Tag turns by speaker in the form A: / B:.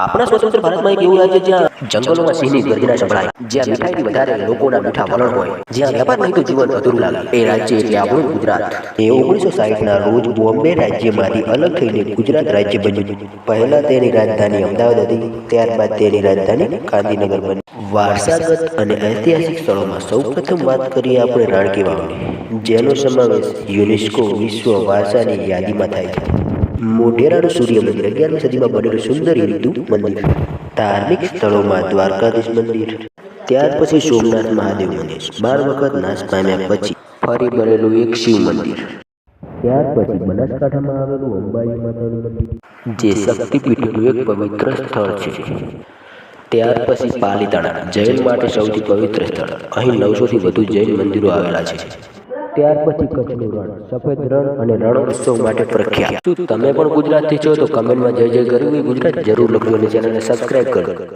A: આપણા સ્વતંત્ર ભારતમાં એક એવું રાજ્ય જ્યાં જંગલોમાં સિંહની ગર્જના સંભળાય, જ્યાં મીઠાઈથી વધારે લોકોના મીઠા વલણ હોય, જ્યાં વેપાર નહીં તો જીવન અધૂરું લાગે. એ રાજ્ય એટલે આપણું ગુજરાત. એ ઓગણીસો સાહીઠના રોજ બોમ્બે રાજ્યમાંથી અલગ થઈને ગુજરાત રાજ્ય બન્યું. પહેલા તેની રાજધાની અમદાવાદ હતી, ત્યારબાદ તેની રાજધાની ગાંધીનગર બની. વારસાગત અને ઐતિહાસિક સ્થળોમાં સૌપ્રથમ વાત કરીએ આપણે રાણકી વાવની જેનો સમાવેશ યુનેસ્કો વિશ્વ વારસાની યાદીમાં થાય છે. મોઢેરાનું સૂર્ય મંદિર અગિયારમી સદીમાં બનેલું સુંદર હિન્દુ મંદિર. ધાર્મિક સ્થળોમાં દ્વારકાધીશ મંદિર. ત્યાર પછી સોમનાથ મહાદેવ મંદિર. બાર વખત નાશ પામ્યા પછી ફરી બનેલું એક શિવ મંદિર. ત્યાર પછી બનાસકાંઠામાં આવેલું અંબાજી માતાનું મંદિર. જે શક્તિપીઠનું એક પવિત્ર સ્થળ છે. ત્યાર પછી પાલીતાણા જૈન માટે સૌથી પવિત્ર સ્થળ. અહીં નવસોથી વધુ જૈન મંદિરો આવેલા છે. ત્યાર પછી કચ્છનું રણ, સફેદ રણ અને રણ ઉત્સવ માટે પ્રખ્યાત. તમે પણ ગુજરાતથી છો તો કમેન્ટમાં જય જય ગરવી. ગુજરાત જરૂર લખજો અને ચેનલને સબસ્ક્રાઇબ કરો